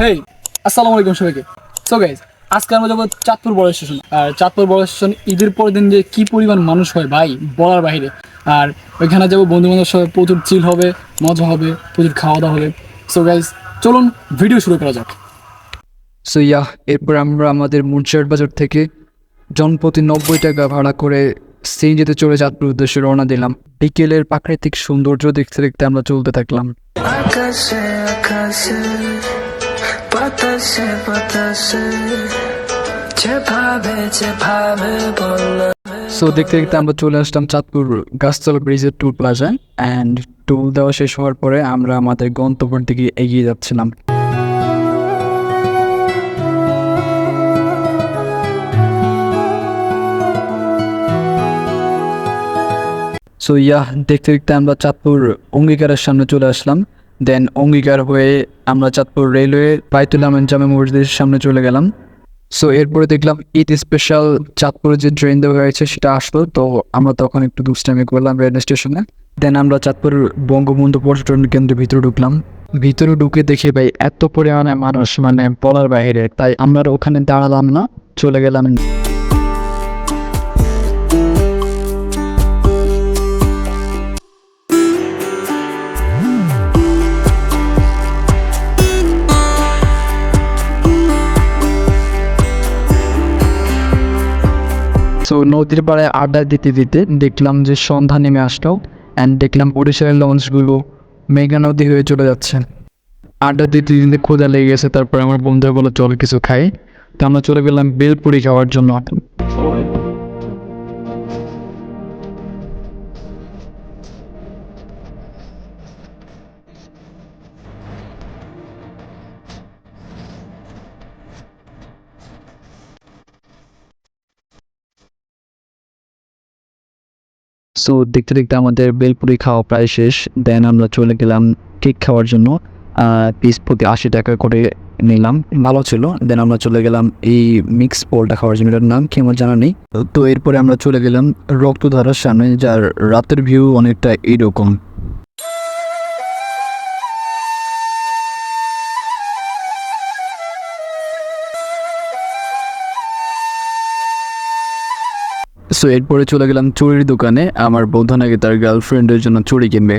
হেই আসসালামু আলাইকুম সবাইকে। সো গাইজ আজকে আমরা যাব চাঁদপুর বড় স্টেশন। আর চাঁদপুর বড় স্টেশন ঈদের পরের দিন যে কি পরিমাণ মানুষ হয় ভাই বলার বাইরে আর ওইখানে যাব বন্ধু বান্ধবের সাথে প্রচুর চিল হবে মজা হবে প্রচুর খাওয়া দাওয়া হবে। সো গাইজ চলুন ভিডিও শুরু করা যাক। সো ইয়া এরপর আমরা আমাদের মুন্সিয়ার বাজার থেকে জনপ্রতি নব্বই টাকা ভাড়া করে সিএনজিতে চলে চাঁদপুর উদ্দেশ্যে রওনা দিলাম। বিকেলের প্রাকৃতিক সৌন্দর্য দেখতে দেখতে আমরা চলতে থাকলাম। আকাশে আকাশে। বাতাসে বাতাসে যেভাবে যেভাবে সো দেখতে দেখতে আমরা চলে আসলাম চাঁদপুর গাছতলা ব্রিজের টুল প্লাজায় অ্যান্ড টুল দেওয়া শেষ হওয়ার পরে আমরা আমাদের গন্তব্যের দিকে এগিয়ে যাচ্ছিলাম। সো ইয়া দেখতে দেখতে আমরা চাঁদপুর অঙ্গীকারের সামনে চলে আসলাম। দেন অঙ্গীকার হয়ে আমরা চাঁদপুর রেলওয়ে বাইতুল আমিন জামে মসজিদের সামনে চলে গেলাম। সো এরপরে দেখলাম ঈদ স্পেশাল চাঁদপুরে যে ট্রেন দেওয়া হয়েছে, সেটা আসলো। তো আমরা তখন একটু দুষ্টামি করলাম রেল স্টেশনে দেন আমরা চাঁদপুর বঙ্গবন্ধু পর্যটন কেন্দ্রের ভিতরে ঢুকলাম। ভিতরে ঢুকে দেখি ভাই, এত পরিমাণে মানুষ মানে বলার বাইরে। তাই আমরা ওখানে দাঁড়ালাম না, চলে গেলাম। সো নদীর পাড়ে আড্ডা দিতে দিতে দেখলাম যে সন্ধ্যা নেমে আসলো অ্যান্ড দেখলাম ওড়িশার লঞ্চগুলো মেঘা নদী হয়ে চলে যাচ্ছে। আড্ডা দিতে দিতে ক্ষুদা লেগে গেছে, তারপরে আমার বন্ধুরা বলে চল কিছু খাই। তো আমরা চলে গেলাম বেলপুরি খাওয়ার জন্য। সো দেখতে দেখতে আমাদের বেলপুরি খাওয়া প্রায় শেষ। দেন আমরা চলে গেলাম কেক খাওয়ার জন্য। পিস প্রতি আশি টাকা করে নিলাম। ভালো ছিল। দেন আমরা চলে গেলাম এই মিক্স পোলটা খাওয়ার জন্য। এটার নাম কি আমার জানা নেই। তো এরপরে আমরা চলে গেলাম রক্তধারার সামনে, যার রাতের ভিউ অনেকটা এইরকম সো এরপরে চলে গেলাম চুরির দোকানে। আমার বন্ধু নাকি তার গার্লফ্রেন্ডের জন্য চুরি কিনবে।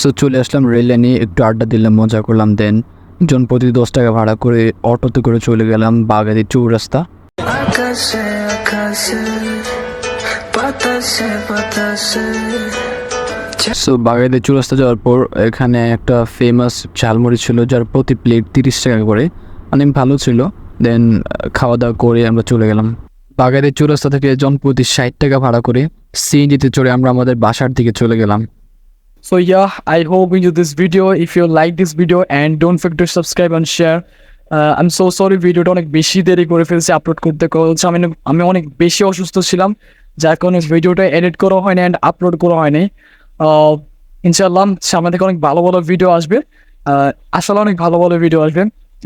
সো চলে আসলাম রেল লাইনে একটু আড্ডা দিলাম, মজা করলাম দেন জনপ্রতি দশ টাকা ভাড়া করে অটোতে করে চলে গেলাম বাগাদি চৌরাস্তা আকাশে আকাশে, বাতাসে বাতাসে। সো বাগাইতে চৌরাস্তা যাওয়ার পর এখানে একটা ফেমাস ঝালমুড়ি ছিল যার প্রতি প্লেট তিরিশ টাকা করে। অনেক ভালো ছিল। দেন খাওয়া দাওয়া করে আমরা চলে গেলাম। বাগাইতে চৌরাস্তা থেকে জনপ্রতি ষাট টাকা ভাড়া করে সিএনজিতে চড়ে আমরা আমাদের বাসার দিকে চলে গেলাম। So yeah, I hope you this video. If you like this video and don't forget to subscribe and share. I'm so sorry ভিডিওটা অনেক বেশি দেরি করে ফেলছি আপলোড করতে। কারণ আমি আমি অনেক বেশি অসুস্থ ছিলাম। যার কারণে ভিডিওটা এডিট করা হয়নি অ্যান্ড আপলোড করা হয়নি। আহ, ইনশাআল্লাহ সামনে থেকে অনেক ভালো ভালো ভিডিও আসবে। আসলে অনেক ভালো ভালো ভিডিও আসবে।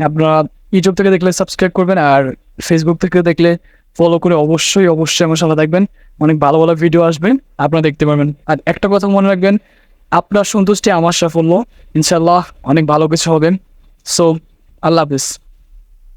আপনারা ইউটিউব থেকে দেখলে সাবস্ক্রাইব করবেন আর ফেসবুক থেকে দেখলে ফলো করে অবশ্যই অবশ্যই আমার সাথে থাকবেন। অনেক ভালো ভালো ভিডিও আসবে আপনারা দেখতে পারবেন। আর একটা কথা মনে রাখবেন আপনার সন্তুষ্টি আমার সাফল্য। ইনশাল্লাহ অনেক ভালো কিছু হবে। সো আল্লাহ হাফিজ।